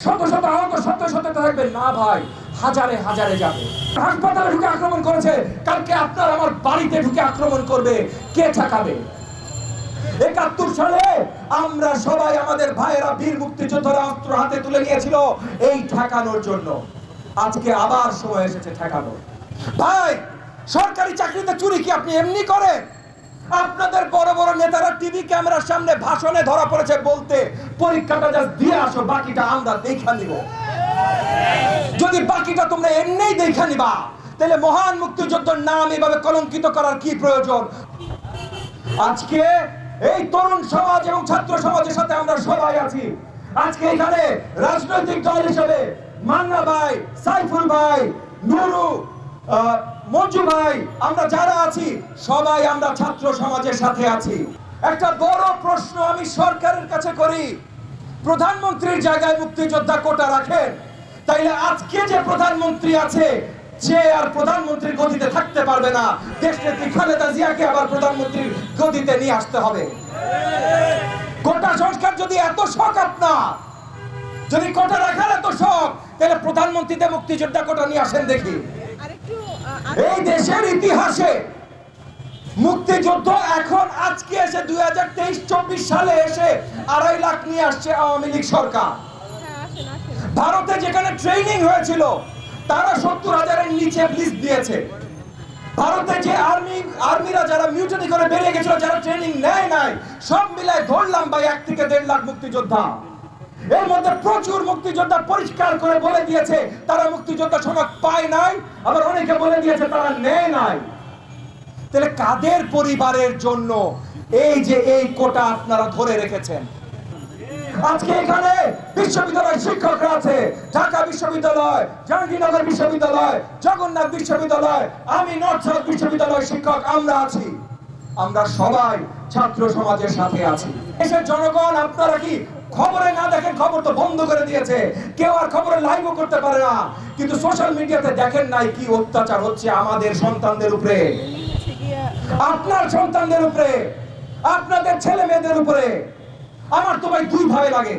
শত শত আহত শত শত থাকবে। না ভাই, হাজারে হাজারে যাবে। হাসপাতালে ঢুকে আক্রমণ করেছে। কালকে আপনার আমার বাড়িতে ঢুকে আক্রমণ করবে। কে ঠেকাবে? একাত্তর সালে আমরা সবাই আমাদের ভাইয়েরা বীর মুক্তিযোদ্ধারা অস্ত্র হাতে তুলে নিয়েছিল এই ঠেকানোর জন্য। আজকে আবার সময় এসেছে ঠেকানো ভাই, সরকারি চাকরিতে চুরি কি আপনি এমনি করেন? আপনাদের বড় বড় নেতারা টিভি ক্যামেরার সামনে ভাষণে ধরা পড়েছে বলতে, পরীক্ষাটা জাস্ট দিয়ে আসো, বাকিটা আমরা দেখা নিব। যদি বাকিটা তোমরা এমনিই দেখা নিবা, তাহলে মহান মুক্তিযোদ্ধার নাম এভাবে কলঙ্কিত করার কি প্রয়োজন? আজকে এই তরুণ সমাজ এবং ছাত্র সমাজের সাথে আমরা সবাই আছি। আজকে এখানে রাজনৈতিক দল হিসেবে মান্না ভাই, সাইফুল ভাই, নুরু মঞ্জু ভাই, আমরা যারা আছি, সবাই আমরা ছাত্র সমাজের সাথে আছি। একটা বড় প্রশ্ন আমি সরকারের কাছে করি। প্রধানমন্ত্রীর জায়গায় মুক্তিযোদ্ধা কোটা রাখেন, তাইলে আজকে যে প্রধানমন্ত্রী আছে, সে আর প্রধানমন্ত্রীর গদিতে থাকতে পারবে না। দেশ দেশনেত্রী খালেদা জিয়াকে আবার প্রধানমন্ত্রীর গদিতে নিয়ে আসতে হবে? কোটা সংস্কার যদি এত শখ আপনার, যদি কোটা রাখার এত শখ তাহলে প্রধানমন্ত্রীতে মুক্তিযোদ্ধা কোটা নিয়ে আসেন দেখি। এই দেশের ইতিহাসে মুক্তিযুদ্ধ এখন আজকে এসে দুই হাজার তেইশ চব্বিশ সালে এসে আড়াই লাখ নিয়ে আসছে আওয়ামী লীগ সরকার। হ্যাঁ। ভারতে যেখানে ট্রেনিং হয়েছিল তারা সত্তর হাজারের নিচে লিস্ট দিয়েছে। ভারতে যে আর্মি আর্মিরা যারা মিউটনি করে বেরিয়ে গেছিল যারা ট্রেনিং নেয় নাই সব মিলায় ধরলাম ভাই এক থেকে দেড় লাখ মুক্তিযোদ্ধা। এর মধ্যে প্রচুর মুক্তিযোদ্ধা পরিষ্কার করে বলে দিয়েছে, তারা মুক্তিযোদ্ধা সনদ পায় নাই, আবার অনেকে বলে দিয়েছে তারা নেয় নাই। তাহলে কাদের পরিবারের জন্য এই যে এই কোটা আপনারা ধরে রেখেছেন? আজকে এখানে বিশ্ববিদ্যালয়ের শিক্ষকরা আছে, ঢাকা বিশ্ববিদ্যালয়, জাহাঙ্গীরনগর বিশ্ববিদ্যালয়, জগন্নাথ বিশ্ববিদ্যালয়, আমি নর্থ সাউথ বিশ্ববিদ্যালয়ের শিক্ষক, আমরা আছি। আমরা সবাই ছাত্র সমাজের সাথে আছি। দেশের জনগণ, আপনারা কি খবরে না দেখেন খবর তো বন্ধ করে দিয়েছে। কেউ আর খবরে লাইভও করতে পারে না। কিন্তু সোশ্যাল মিডিয়াতে দেখেন নাই কি অত্যাচার হচ্ছে আমাদের সন্তানদের উপরে। আপনার সন্তানদের উপরে, আপনাদের ছেলে মেয়েদের উপরে। আমার তো ভাই দুই ভাই লাগে।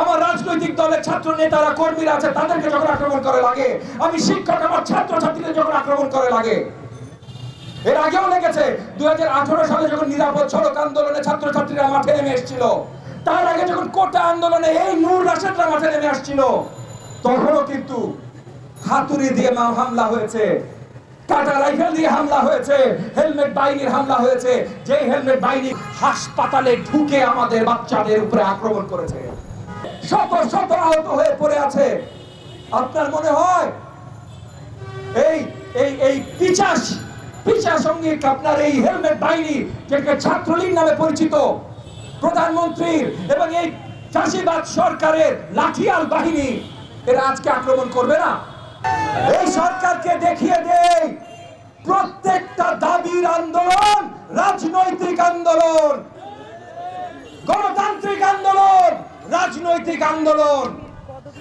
আমার রাজনৈতিক দলের ছাত্র নেতারা, কর্মীরা আছে, তাদেরকে যখন আক্রমণ করে লাগে, আমি শিক্ষক, আমার ছাত্র ছাত্রীদের যখন আক্রমণ করে লাগে। এর আগেও লেগেছে, দুই হাজার আঠারো সালে যখন নিরাপদ সড়ক আন্দোলনে ছাত্র ছাত্রীরা মাঠে নেমে এসেছিল তার আগে যখন কোটা আন্দোলনে এই নূর রাশেদরা মাঠে নেমে আসছিল, তখনও কিন্তু হাতুড়ি দিয়ে হামলা হয়েছে, কাটা রাইফেল দিয়ে হামলা হয়েছে, হেলমেট বাহিনীর হামলা হয়েছে যে হেলমেট বাহিনী হাসপাতালে ঢুকে আমাদের বাচ্চাদের উপরে আক্রমণ করেছে। শত শত আহত হয়ে পড়ে আছে। আপনার মনে হয় এই এই এই পিচাস আপনার এই হেলমেট বাহিনী ছাত্রলীগ নামে পরিচিত প্রধানমন্ত্রীর এবং এই চাষিবাদ সরকারের লাঠিয়াল বাহিনী, এরা আজকে আক্রমণ করবে না? এই সরকারকে দেখিয়ে দেই, প্রত্যেকটা দাবির আন্দোলন রাজনৈতিক আন্দোলন, গণতান্ত্রিক আন্দোলন, রাজনৈতিক আন্দোলন।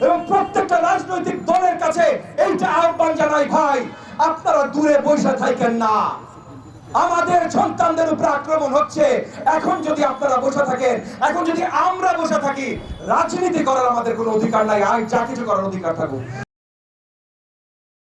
এবং প্রত্যেকটা রাজনৈতিক দলের কাছে এইটা আহ্বান জানাই, ভাই, আপনারা দূরে বসে থাকেন না। আমাদের সন্তানদের উপর আক্রমণ হচ্ছে। এখন যদি আপনারা বসে থাকেন, এখন যদি আমরা বসে থাকি, রাজনীতি করার আমাদের কোনো অধিকার নাই। আর যা কিছু করার অধিকার থাকুক।